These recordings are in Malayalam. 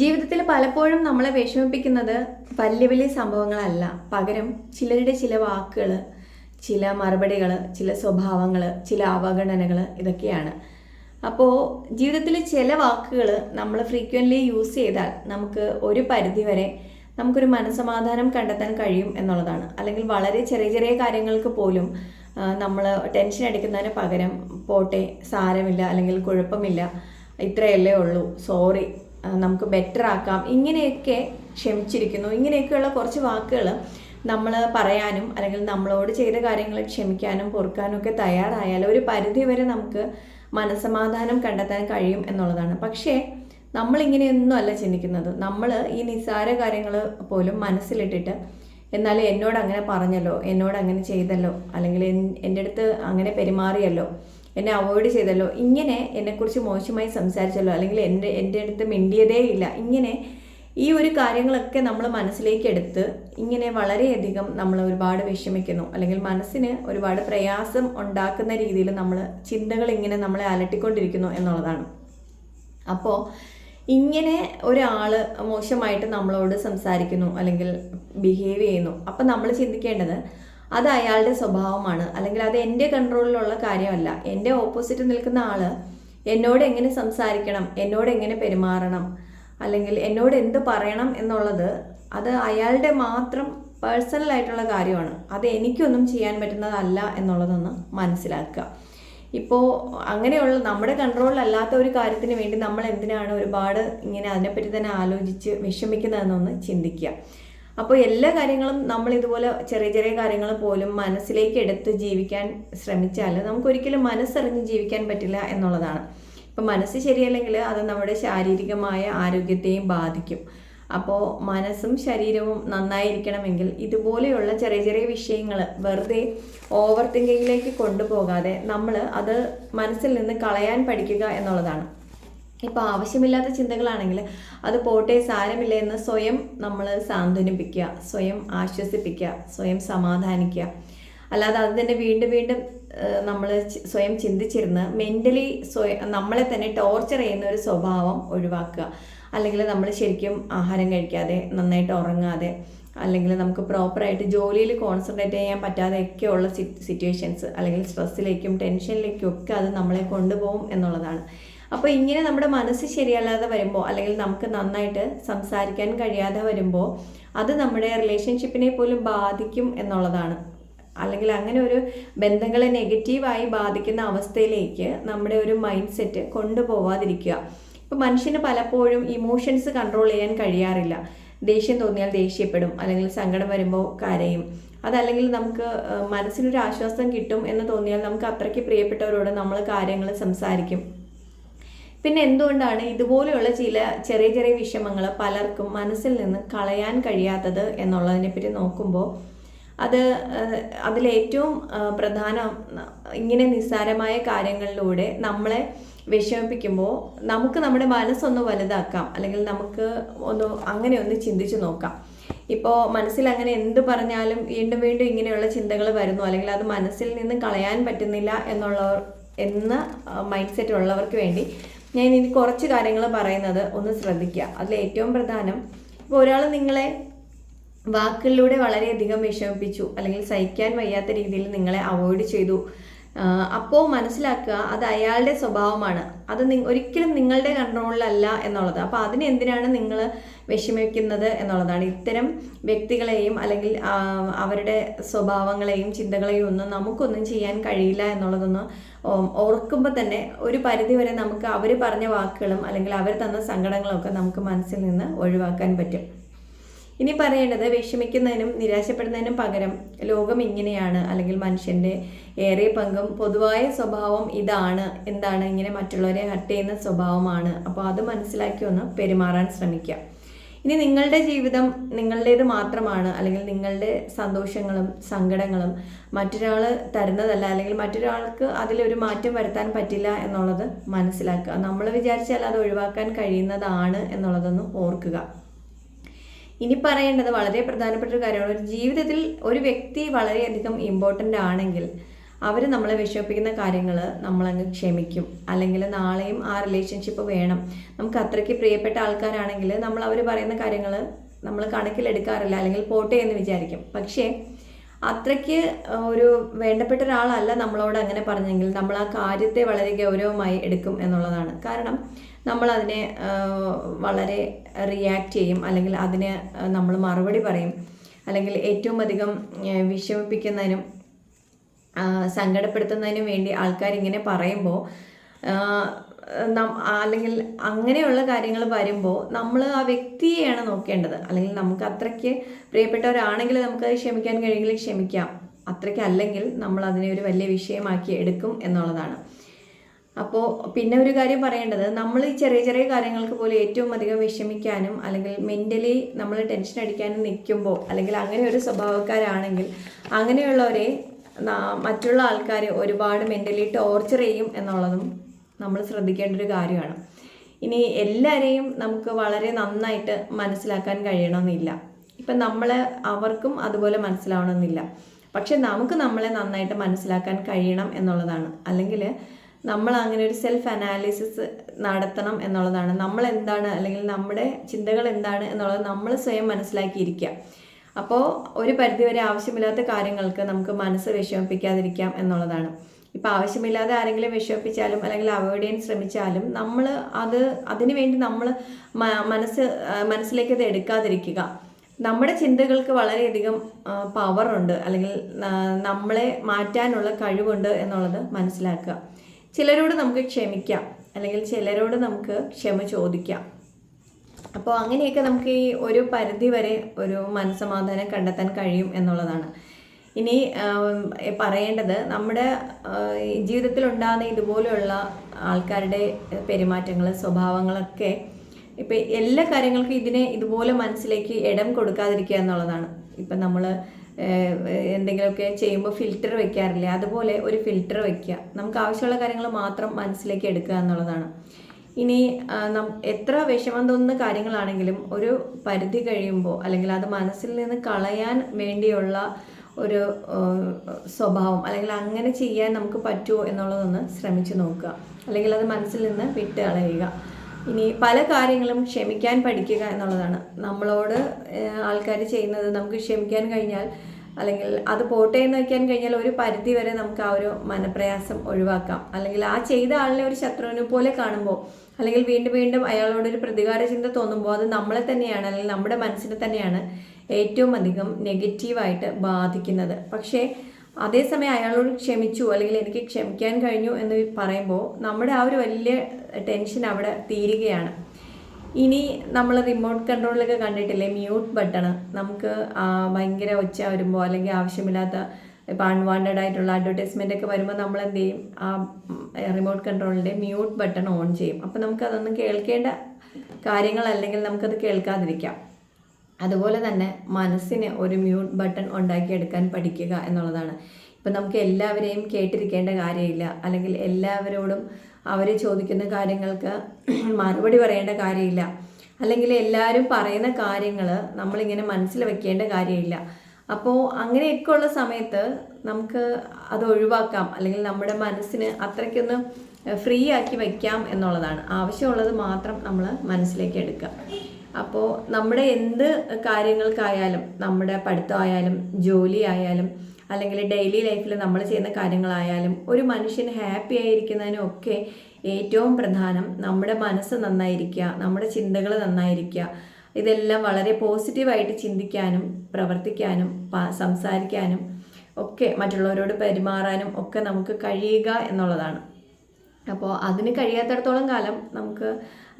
ജീവിതത്തിൽ പലപ്പോഴും നമ്മളെ വിഷമിപ്പിക്കുന്നത് വലിയ വലിയ സംഭവങ്ങളല്ല. പകരം ചിലരുടെ ചില വാക്കുകൾ ചില മറുപടികൾ ചില സ്വഭാവങ്ങൾ ചില അവഗണനകൾ ഇതൊക്കെയാണ്. അപ്പോൾ ജീവിതത്തിൽ ചില വാക്കുകൾ നമ്മൾ ഫ്രീക്വന്റ്ലി യൂസ് ചെയ്താൽ നമുക്ക് ഒരു പരിധിവരെ നമുക്കൊരു മനസമാധാനം കണ്ടെത്താൻ കഴിയും എന്നുള്ളതാണ്. അല്ലെങ്കിൽ വളരെ ചെറിയ ചെറിയ കാര്യങ്ങൾക്ക് പോലും നമ്മൾ ടെൻഷൻ അടിക്കുന്നതിന് പകരം പോട്ടെ സാരമില്ല അല്ലെങ്കിൽ കുഴപ്പമില്ല ഇത്രയല്ലേ ഉള്ളൂ സോറി നമുക്ക് ബെറ്റർ ആക്കാം. ഇങ്ങനെയൊക്കെ ക്ഷമിച്ചിരിക്കുന്നു. ഇങ്ങനെയൊക്കെയുള്ള കുറച്ച് വാക്കുകൾ നമ്മൾ പറയാനും അല്ലെങ്കിൽ നമ്മളോട് ചെയ്ത കാര്യങ്ങൾ ക്ഷമിക്കാനും പൊറുക്കാനും ഒക്കെ തയ്യാറായാൽ ഒരു പരിധി വരെ നമുക്ക് മനസമാധാനം കണ്ടെത്താൻ കഴിയും എന്നുള്ളതാണ്. പക്ഷേ നമ്മളിങ്ങനെയൊന്നും അല്ല ചിന്തിക്കുന്നത്. നമ്മൾ ഈ നിസ്സാര കാര്യങ്ങൾ പോലും മനസ്സിലിട്ടിട്ട് എന്നാൽ എന്നോട് അങ്ങനെ പറഞ്ഞല്ലോ എന്നോട് അങ്ങനെ ചെയ്തല്ലോ അല്ലെങ്കിൽ എന്റെ അടുത്ത് അങ്ങനെ പെരുമാറിയല്ലോ എന്നെ അവോയ്ഡ് ചെയ്തല്ലോ. ഇങ്ങനെ എന്നെക്കുറിച്ച് മോശമായി സംസാരിച്ചല്ലോ. അല്ലെങ്കിൽ എന്റെ എന്റെ അടുത്ത് മിണ്ടിയതേ ഇല്ല. ഇങ്ങനെ ഈ ഒരു കാര്യങ്ങളൊക്കെ നമ്മൾ മനസ്സിലേക്ക് എടുത്ത് ഇങ്ങനെ വളരെയധികം നമ്മൾ ഒരുപാട് വിഷമിക്കുന്നു. അല്ലെങ്കിൽ മനസ്സിന് ഒരുപാട് പ്രയാസം ഉണ്ടാക്കുന്ന രീതിയിൽ നമ്മൾ ചിന്തകൾ ഇങ്ങനെ നമ്മളെ അലട്ടിക്കൊണ്ടിരിക്കുന്നു എന്നുള്ളതാണ്. അപ്പോൾ ഇങ്ങനെ ഒരാൾ മോശമായിട്ട് നമ്മളോട് സംസാരിക്കുന്നു അല്ലെങ്കിൽ ബിഹേവ് ചെയ്യുന്നു. അപ്പം നമ്മൾ ചിന്തിക്കേണ്ടത് അത് അയാളുടെ സ്വഭാവമാണ്. അല്ലെങ്കിൽ അത് എന്റെ കൺട്രോളിലുള്ള കാര്യമല്ല. എന്റെ ഓപ്പോസിറ്റ് നിൽക്കുന്ന ആൾ എന്നോട് എങ്ങനെ സംസാരിക്കണം? എന്നോട് എങ്ങനെ പെരുമാറണം? അല്ലെങ്കിൽ എന്നോട് എന്ത് പറയണം എന്നുള്ളത് അത് അയാളുടെ മാത്രം പേഴ്സണൽ ആയിട്ടുള്ള കാര്യമാണ്. അത് എനിക്കൊന്നും ചെയ്യാൻ പറ്റുന്നതല്ല എന്നുള്ളതൊന്ന് മനസ്സിലാക്കുക. ഇപ്പോൾ അങ്ങനെയുള്ള നമ്മുടെ കൺട്രോളിലല്ലാത്ത ഒരു കാര്യത്തിന് വേണ്ടി നമ്മൾ എന്തിനാണ് ഒരുപാട് ഇങ്ങനെ അതിനെപ്പറ്റി തന്നെ ആലോചിച്ച് വിഷമിക്കുന്നതെന്നൊന്ന് ചിന്തിക്കുക. അപ്പോൾ എല്ലാ കാര്യങ്ങളും നമ്മൾ ഇതുപോലെ ചെറിയ ചെറിയ കാര്യങ്ങൾ പോലും മനസ്സിലേക്ക് എടുത്ത് ജീവിക്കാൻ ശ്രമിച്ചാൽ നമുക്കൊരിക്കലും മനസ്സറിഞ്ഞ് ജീവിക്കാൻ പറ്റില്ല എന്നുള്ളതാണ്. ഇപ്പം മനസ്സ് ശരിയല്ലെങ്കിൽ അത് നമ്മുടെ ശാരീരികമായ ആരോഗ്യത്തെയും ബാധിക്കും. അപ്പോൾ മനസ്സും ശരീരവും നന്നായിരിക്കണമെങ്കിൽ ഇതുപോലെയുള്ള ചെറിയ ചെറിയ വിഷയങ്ങൾ വെറുതെ ഓവർ തിങ്കിങ്ങിലേക്ക് കൊണ്ടുപോകാതെ നമ്മൾ അത് മനസ്സിൽ നിന്ന് കളയാൻ പഠിക്കുക എന്നുള്ളതാണ്. ഇപ്പോൾ ആവശ്യമില്ലാത്ത ചിന്തകളാണെങ്കിൽ അത് പോട്ടെ സാരമില്ല എന്ന് സ്വയം നമ്മൾ സാന്ത്വനിപ്പിക്കുക സ്വയം ആശ്വസിപ്പിക്കുക സ്വയം സമാധാനിക്കുക. അല്ലാതെ അത് തന്നെ വീണ്ടും വീണ്ടും നമ്മൾ സ്വയം ചിന്തിച്ചിരുന്ന് മെന്റലി സ്വയം നമ്മളെ തന്നെ ടോർച്ചർ ചെയ്യുന്ന ഒരു സ്വഭാവം ഒഴിവാക്കുക. അല്ലെങ്കിൽ നമ്മൾ ശരിക്കും ആഹാരം കഴിക്കാതെ നന്നായിട്ട് ഉറങ്ങാതെ അല്ലെങ്കിൽ നമുക്ക് പ്രോപ്പറായിട്ട് ജോലിയിൽ കോൺസെൻട്രേറ്റ് ചെയ്യാൻ പറ്റാതെയൊക്കെയുള്ള സിറ്റുവേഷൻസ് അല്ലെങ്കിൽ സ്ട്രെസ്സിലേക്കും ടെൻഷനിലേക്കും ഒക്കെ അത് നമ്മളെ കൊണ്ടുപോകും എന്നുള്ളതാണ്. അപ്പോൾ ഇങ്ങനെ നമ്മുടെ മനസ്സ് ശരിയല്ലാതെ വരുമ്പോൾ അല്ലെങ്കിൽ നമുക്ക് നന്നായിട്ട് സംസാരിക്കാൻ കഴിയാതെ വരുമ്പോൾ അത് നമ്മുടെ റിലേഷൻഷിപ്പിനെ പോലും ബാധിക്കും എന്നുള്ളതാണ്. അല്ലെങ്കിൽ അങ്ങനെ ഒരു ബന്ധങ്ങളെ നെഗറ്റീവായി ബാധിക്കുന്ന അവസ്ഥയിലേക്ക് നമ്മുടെ ഒരു മൈൻഡ് സെറ്റ് കൊണ്ടുപോവാതിരിക്കുക. ഇപ്പം മനുഷ്യന് പലപ്പോഴും ഇമോഷൻസ് കൺട്രോൾ ചെയ്യാൻ കഴിയാറില്ല. ദേഷ്യം തോന്നിയാൽ ദേഷ്യപ്പെടും അല്ലെങ്കിൽ സങ്കടം വരുമ്പോൾ കരയും. അതല്ലെങ്കിൽ നമുക്ക് മനസ്സിനൊരു ആശ്വാസം കിട്ടും എന്ന് തോന്നിയാൽ നമുക്ക് അത്രയ്ക്ക് പ്രിയപ്പെട്ടവരോട് നമ്മൾ കാര്യങ്ങൾ സംസാരിക്കും. പിന്നെ എന്തുകൊണ്ടാണ് ഇതുപോലെയുള്ള ചില ചെറിയ ചെറിയ വിഷമങ്ങൾ പലർക്കും മനസ്സിൽ നിന്ന് കളയാൻ കഴിയാത്തത് എന്നുള്ളതിനെപ്പറ്റി നോക്കുമ്പോൾ അത് അതിലേറ്റവും പ്രധാനം ഇങ്ങനെ നിസ്സാരമായ കാര്യങ്ങളിലൂടെ നമ്മളെ വിഷമിപ്പിക്കുമ്പോൾ നമുക്ക് നമ്മുടെ മനസ്സൊന്ന് വലുതാക്കാം. അല്ലെങ്കിൽ നമുക്ക് ഒന്ന് അങ്ങനെ ഒന്ന് ചിന്തിച്ചു നോക്കാം. ഇപ്പോൾ മനസ്സിൽ അങ്ങനെ എന്ത് പറഞ്ഞാലും വീണ്ടും വീണ്ടും ഇങ്ങനെയുള്ള ചിന്തകൾ വരുന്നു. അല്ലെങ്കിൽ അത് മനസ്സിൽ നിന്ന് കളയാൻ പറ്റുന്നില്ല എന്നുള്ളവർ എന്ന മൈൻഡ് സെറ്റ് ഉള്ളവർക്ക് വേണ്ടി ഞാൻ ഇനി കുറച്ച് കാര്യങ്ങൾ പറയുന്നത് ഒന്ന് ശ്രദ്ധിക്കുക. അതിൽ ഏറ്റവും പ്രധാനം ഇപ്പോൾ ഒരാൾ നിങ്ങളെ വാക്കുകളിലൂടെ വളരെയധികം വിഷമിപ്പിച്ചു അല്ലെങ്കിൽ സഹിക്കാൻ വയ്യാത്ത രീതിയിൽ നിങ്ങളെ അവോയ്ഡ് ചെയ്തു. അപ്പോൾ മനസ്സിലാക്കുക അത് അയാളുടെ സ്വഭാവമാണ്. അത് ഒരിക്കലും നിങ്ങളുടെ കൺട്രോളിലല്ല എന്നുള്ളത്. അപ്പോൾ അതിനെന്തിനാണ് നിങ്ങൾ വിഷമിക്കുന്നത് എന്നുള്ളതാണ്. ഇത്തരം വ്യക്തികളെയും അല്ലെങ്കിൽ അവരുടെ സ്വഭാവങ്ങളെയും ചിന്തകളെയും ഒന്നും നമുക്കൊന്നും ചെയ്യാൻ കഴിയില്ല എന്നുള്ളതൊന്നും ഓർക്കുമ്പോൾ തന്നെ ഒരു പരിധിവരെ നമുക്ക് അവർ പറഞ്ഞ വാക്കുകളും അല്ലെങ്കിൽ അവർ തന്ന സങ്കടങ്ങളും ഒക്കെ നമുക്ക് മനസ്സിൽ നിന്ന് ഒഴിവാക്കാൻ പറ്റും. ഇനി പറയേണ്ടത് വിഷമിക്കുന്നതിനും നിരാശപ്പെടുന്നതിനും പകരം ലോകം ഇങ്ങനെയാണ് അല്ലെങ്കിൽ മനുഷ്യന്റെ ഏറെ പങ്കും പൊതുവായ സ്വഭാവം ഇതാണ് എന്താണ് ഇങ്ങനെ മറ്റുള്ളവരെ ഹട്ട് ചെയ്യുന്ന സ്വഭാവമാണ്. അപ്പോൾ അത് മനസ്സിലാക്കി ഒന്ന് പെരുമാറാൻ ശ്രമിക്കുക. ഇനി നിങ്ങളുടെ ജീവിതം നിങ്ങളുടേത് മാത്രമാണ് അല്ലെങ്കിൽ നിങ്ങളുടെ സന്തോഷങ്ങളും സങ്കടങ്ങളും മറ്റൊരാൾ തരുന്നതല്ല അല്ലെങ്കിൽ മറ്റൊരാൾക്ക് അതിലൊരു മാറ്റം വരുത്താൻ പറ്റില്ല എന്നുള്ളത് മനസ്സിലാക്കുക. നമ്മൾ വിചാരിച്ചാൽ അത് ഒഴിവാക്കാൻ കഴിയുന്നതാണ് എന്നുള്ളതൊന്ന് ഓർക്കുക. ഇനി പറയേണ്ടത് വളരെ പ്രധാനപ്പെട്ട ഒരു കാര്യമാണ്. ഒരു ജീവിതത്തിൽ ഒരു വ്യക്തി വളരെയധികം ഇമ്പോർട്ടന്റ് ആണെങ്കിൽ അവർ നമ്മളെ വിഷമിപ്പിക്കുന്ന കാര്യങ്ങൾ നമ്മളങ്ങ് ക്ഷമിക്കും. അല്ലെങ്കിൽ നാളെയും ആ റിലേഷൻഷിപ്പ് വേണം. നമുക്ക് അത്രയ്ക്ക് പ്രിയപ്പെട്ട ആൾക്കാരാണെങ്കിൽ നമ്മൾ അവർ പറയുന്ന കാര്യങ്ങൾ നമ്മൾ കണക്കിലെടുക്കാറില്ല. അല്ലെങ്കിൽ പോട്ടെ എന്ന് വിചാരിക്കും. പക്ഷേ അത്രയ്ക്ക് ഒരു വേണ്ടപ്പെട്ട ഒരാളല്ല നമ്മളോട് അങ്ങനെ പറഞ്ഞെങ്കിൽ നമ്മൾ ആ കാര്യത്തെ വളരെ ഗൗരവമായി എടുക്കും എന്നുള്ളതാണ്. കാരണം നമ്മൾ അതിനെ വളരെ റിയാക്ട് ചെയ്യും. അല്ലെങ്കിൽ അതിന് നമ്മൾ മറുപടി പറയും. അല്ലെങ്കിൽ ഏറ്റവും അധികം വിഷമിപ്പിക്കുന്നതിനും സങ്കടപ്പെടുത്തുന്നതിനും വേണ്ടി ആൾക്കാർ ഇങ്ങനെ പറയുമ്പോൾ അല്ലെങ്കിൽ അങ്ങനെയുള്ള കാര്യങ്ങൾ വരുമ്പോൾ നമ്മൾ ആ വ്യക്തിയെയാണ് നോക്കേണ്ടത്. അല്ലെങ്കിൽ നമുക്ക് അത്രയ്ക്ക് പ്രിയപ്പെട്ടവരാണെങ്കിൽ നമുക്ക് ക്ഷമിക്കാൻ കഴിയുമെങ്കിൽ ക്ഷമിക്കാം. അത്രയ്ക്ക് അല്ലെങ്കിൽ നമ്മൾ അതിനെ ഒരു വലിയ വിഷയമാക്കി എടുക്കും എന്നുള്ളതാണ്. അപ്പോൾ പിന്നെ ഒരു കാര്യം പറയേണ്ടത് നമ്മൾ ഈ ചെറിയ ചെറിയ കാര്യങ്ങൾക്ക് പോലും ഏറ്റവും അധികം വിഷമിക്കാനും അല്ലെങ്കിൽ മെന്റലി നമ്മൾ ടെൻഷൻ അടിക്കാനും നിൽക്കുമ്പോൾ അല്ലെങ്കിൽ അങ്ങനെ ഒരു സ്വഭാവക്കാരാണെങ്കിൽ അങ്ങനെയുള്ളവരെ മറ്റുള്ള ആൾക്കാർ ഒരുപാട് മെന്റലി ടോർച്ചർ ചെയ്യും എന്നുള്ളതും നമ്മൾ ശ്രദ്ധിക്കേണ്ട ഒരു കാര്യമാണ്. ഇനി എല്ലാവരെയും നമുക്ക് വളരെ നന്നായിട്ട് മനസ്സിലാക്കാൻ കഴിയണമെന്നില്ല. ഇപ്പം നമ്മൾ അവർക്കും അതുപോലെ മനസ്സിലാവണമെന്നില്ല. പക്ഷെ നമുക്ക് നമ്മളെ നന്നായിട്ട് മനസ്സിലാക്കാൻ കഴിയണം എന്നുള്ളതാണ്. അല്ലെങ്കിൽ നമ്മൾ അങ്ങനെ ഒരു സെൽഫ് അനാലിസിസ് നടത്തണം എന്നുള്ളതാണ്. നമ്മൾ എന്താണ് അല്ലെങ്കിൽ നമ്മുടെ ചിന്തകൾ എന്താണ് എന്നുള്ളത് നമ്മൾ സ്വയം മനസ്സിലാക്കിയിരിക്കുക. അപ്പോൾ ഒരു പരിധിവരെ ആവശ്യമില്ലാത്ത കാര്യങ്ങൾക്ക് നമുക്ക് മനസ്സ് വിഷമിപ്പിക്കാതിരിക്കാം എന്നുള്ളതാണ്. ഇപ്പം ആവശ്യമില്ലാതെ ആരെങ്കിലും വിഷമിപ്പിച്ചാലും അല്ലെങ്കിൽ അവോയ്ഡ് ചെയ്യാൻ ശ്രമിച്ചാലും നമ്മൾ അത് അതിനുവേണ്ടി നമ്മൾ മനസ്സ് മനസ്സിലേക്ക് അത് എടുക്കാതിരിക്കുക. നമ്മുടെ ചിന്തകൾക്ക് വളരെയധികം പവറുണ്ട് അല്ലെങ്കിൽ നമ്മളെ മാറ്റാനുള്ള കഴിവുണ്ട് എന്നുള്ളത് മനസ്സിലാക്കുക. ചിലരോട് നമുക്ക് ക്ഷമിക്കാം. അല്ലെങ്കിൽ ചിലരോട് നമുക്ക് ക്ഷമ ചോദിക്കാം. അപ്പോൾ അങ്ങനെയൊക്കെ നമുക്ക് ഈ ഒരു പരിധി വരെ ഒരു മനസ്സമാധാനം കണ്ടെത്താൻ കഴിയും എന്നുള്ളതാണ്. ഇനി പറയേണ്ടത് നമ്മുടെ ജീവിതത്തിൽ ഉണ്ടാകുന്ന ഇതുപോലെയുള്ള ആൾക്കാരുടെ പെരുമാറ്റങ്ങൾ സ്വഭാവങ്ങളൊക്കെ ഇപ്പം എല്ലാ കാര്യങ്ങൾക്കും ഇതിനെ ഇതുപോലെ മനസ്സിലേക്ക് ഇടം കൊടുക്കാതിരിക്കുക എന്നുള്ളതാണ്. ഇപ്പം നമ്മൾ എന്തെങ്കിലുമൊക്കെ ചെയ്യുമ്പോൾ ഫിൽറ്റർ വെക്കാറില്ലേ? അതുപോലെ ഒരു ഫിൽറ്റർ വെക്കുക. നമുക്ക് ആവശ്യമുള്ള കാര്യങ്ങൾ മാത്രം മനസ്സിലേക്ക് എടുക്കുക എന്നുള്ളതാണ്. ഇനി എത്ര വിഷമം തോന്നുന്ന കാര്യങ്ങളാണെങ്കിലും ഒരു പരിധി കഴിയുമ്പോൾ അല്ലെങ്കിൽ അത് മനസ്സിൽ നിന്ന് കളയാൻ വേണ്ടിയുള്ള ഒരു സ്വഭാവം അല്ലെങ്കിൽ അങ്ങനെ ചെയ്യാൻ നമുക്ക് പറ്റുമോ എന്നുള്ളതൊന്ന് ശ്രമിച്ചു നോക്കുക. അല്ലെങ്കിൽ അത് മനസ്സിൽ നിന്ന് വിട്ട് കളയുക. ഇനി പല കാര്യങ്ങളും ക്ഷമിക്കാൻ പഠിക്കുക എന്നുള്ളതാണ്. നമ്മളോട് ആൾക്കാർ ചെയ്യുന്നത് നമുക്ക് ക്ഷമിക്കാൻ കഴിഞ്ഞാൽ അല്ലെങ്കിൽ അത് പോട്ടെ എന്ന് വയ്ക്കാൻ കഴിഞ്ഞാൽ ഒരു പരിധി വരെ നമുക്ക് ആ ഒരു മനപ്രയാസം ഒഴിവാക്കാം. അല്ലെങ്കിൽ ആ ചെയ്ത ആളിനെ ഒരു ശത്രുവിനെ പോലെ കാണുമ്പോൾ അല്ലെങ്കിൽ വീണ്ടും വീണ്ടും അയാളോട് ഒരു പ്രതികാര ചിന്ത തോന്നുമ്പോൾ അത് നമ്മളെ തന്നെയാണ് അല്ലെങ്കിൽ നമ്മുടെ മനസ്സിനെ തന്നെയാണ് ഏറ്റവും അധികം നെഗറ്റീവായിട്ട് ബാധിക്കുന്നത്. പക്ഷേ അതേസമയം അയാളോട് ക്ഷമിച്ചു അല്ലെങ്കിൽ എനിക്ക് ക്ഷമിക്കാൻ കഴിഞ്ഞു എന്ന് പറയുമ്പോൾ നമ്മുടെ ആ ഒരു വലിയ ടെൻഷൻ അവിടെ തീരുകയാണ്. ഇനി നമ്മൾ റിമോട്ട് കൺട്രോളിലൊക്കെ കണ്ടിട്ടില്ലേ? മ്യൂട്ട് ബട്ടൺ നമുക്ക് ഭയങ്കര ഒച്ച വരുമ്പോൾ അല്ലെങ്കിൽ ആവശ്യമില്ലാത്ത ഇപ്പോൾ അൺവാണ്ടഡ് ആയിട്ടുള്ള അഡ്വർടൈസ്മെന്റ് ഒക്കെ വരുമ്പോൾ നമ്മൾ എന്ത് ചെയ്യും ആ റിമോട്ട് കൺട്രോളിന്റെ മ്യൂട്ട് ബട്ടൺ ഓൺ ചെയ്യും. അപ്പോൾ നമുക്കതൊന്നും കേൾക്കേണ്ട കാര്യങ്ങൾ അല്ലെങ്കിൽ നമുക്കത് കേൾക്കാതിരിക്കാം. അതുപോലെ തന്നെ മനസ്സിന് ഒരു മ്യൂട്ട് ബട്ടൺ ഉണ്ടാക്കിയെടുക്കാൻ പഠിക്കുക എന്നുള്ളതാണ്. ഇപ്പം നമുക്ക് എല്ലാവരെയും കേട്ടിരിക്കേണ്ട കാര്യമില്ല. അല്ലെങ്കിൽ എല്ലാവരോടും അവർ ചോദിക്കുന്ന കാര്യങ്ങൾക്ക് മറുപടി പറയേണ്ട കാര്യമില്ല. അല്ലെങ്കിൽ എല്ലാവരും പറയുന്ന കാര്യങ്ങൾ നമ്മളിങ്ങനെ മനസ്സിൽ വെക്കേണ്ട കാര്യമില്ല. അപ്പോൾ അങ്ങനെയൊക്കെ ഉള്ള സമയത്ത് നമുക്ക് അത് ഒഴിവാക്കാം. അല്ലെങ്കിൽ നമ്മുടെ മനസ്സിന് അത്രയ്ക്കൊന്ന് ഫ്രീ ആക്കി വയ്ക്കാം എന്നുള്ളതാണ്. ആവശ്യമുള്ളത് മാത്രം നമ്മൾ മനസ്സിലേക്ക് എടുക്കുക. അപ്പോൾ നമ്മുടെ എന്ത് കാര്യങ്ങൾക്കായാലും നമ്മുടെ പഠിത്തമായാലും ജോലി ആയാലും അല്ലെങ്കിൽ ഡെയിലി ലൈഫിൽ നമ്മൾ ചെയ്യുന്ന കാര്യങ്ങളായാലും ഒരു മനുഷ്യൻ ഹാപ്പി ആയിരിക്കുന്നതിനും ഒക്കെ ഏറ്റവും പ്രധാനം നമ്മുടെ മനസ്സ് നന്നായിരിക്കുക നമ്മുടെ ചിന്തകൾ നന്നായിരിക്കുക ഇതെല്ലാം വളരെ പോസിറ്റീവായിട്ട് ചിന്തിക്കാനും പ്രവർത്തിക്കാനും സംസാരിക്കാനും ഒക്കെ മറ്റുള്ളവരോട് പെരുമാറാനും ഒക്കെ നമുക്ക് കഴിയുക എന്നുള്ളതാണ്. അപ്പോൾ അതിന് കഴിയാത്തടത്തോളം കാലം നമുക്ക്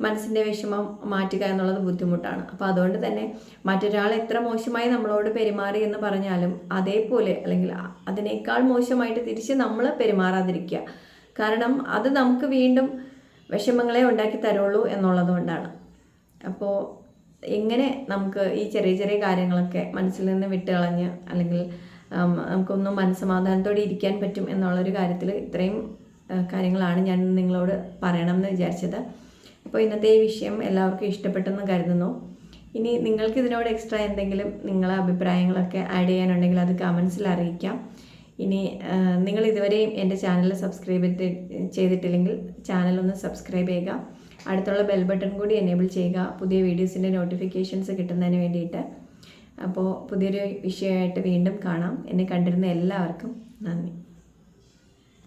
മനസ്സിന്റെ വിഷമം മാറ്റുക എന്നുള്ളത് ബുദ്ധിമുട്ടാണ്. അപ്പോൾ അതുകൊണ്ട് തന്നെ മറ്റൊരാൾ എത്ര മോശമായി നമ്മളോട് പെരുമാറി എന്ന് പറഞ്ഞാലും അതേപോലെ അല്ലെങ്കിൽ അതിനേക്കാൾ മോശമായിട്ട് തിരിച്ച് നമ്മൾ പെരുമാറാതിരിക്കുക. കാരണം അത് നമുക്ക് വീണ്ടും വിഷമങ്ങളെ ഉണ്ടാക്കി തരുള്ളൂ എന്നുള്ളതുകൊണ്ടാണ് അപ്പോൾ എങ്ങനെ നമുക്ക് ഈ ചെറിയ ചെറിയ കാര്യങ്ങളൊക്കെ മനസ്സിൽ നിന്ന് വിട്ടുകളഞ്ഞ് അല്ലെങ്കിൽ നമുക്കൊന്നും മനസ്സമാധാനത്തോടെ ഇരിക്കാൻ പറ്റും എന്നുള്ളൊരു കാര്യത്തിൽ ഇത്രയും കാര്യങ്ങളാണ് ഞാൻ നിങ്ങളോട് പറയണം എന്ന് വിചാരിച്ചത്. അപ്പോൾ ഇന്നത്തെ ഈ വിഷയം എല്ലാവർക്കും ഇഷ്ടപ്പെട്ടെന്ന് കരുതുന്നു. ഇനി നിങ്ങൾക്ക് ഇതിനോട് എക്സ്ട്രാ എന്തെങ്കിലും നിങ്ങളെ അഭിപ്രായങ്ങളൊക്കെ ആഡ് ചെയ്യാനുണ്ടെങ്കിൽ അത് കമൻസിൽ അറിയിക്കാം. ഇനി നിങ്ങൾ ഇതുവരെയും എന്റെ ചാനൽ സബ്സ്ക്രൈബ് ചെയ്തിട്ടില്ലെങ്കിൽ ചാനൽ ഒന്ന് സബ്സ്ക്രൈബ് ചെയ്യുക. അടുത്തുള്ള ബെൽ ബട്ടൺ കൂടി എനേബിൾ ചെയ്യുക. പുതിയ വീഡിയോസിന്റെ നോട്ടിഫിക്കേഷൻസ് കിട്ടുന്നതിന് വേണ്ടിയിട്ട്. അപ്പോൾ പുതിയൊരു വിഷയമായിട്ട് വീണ്ടും കാണാം. എന്നെ കണ്ടിരുന്ന എല്ലാവർക്കും നന്ദി.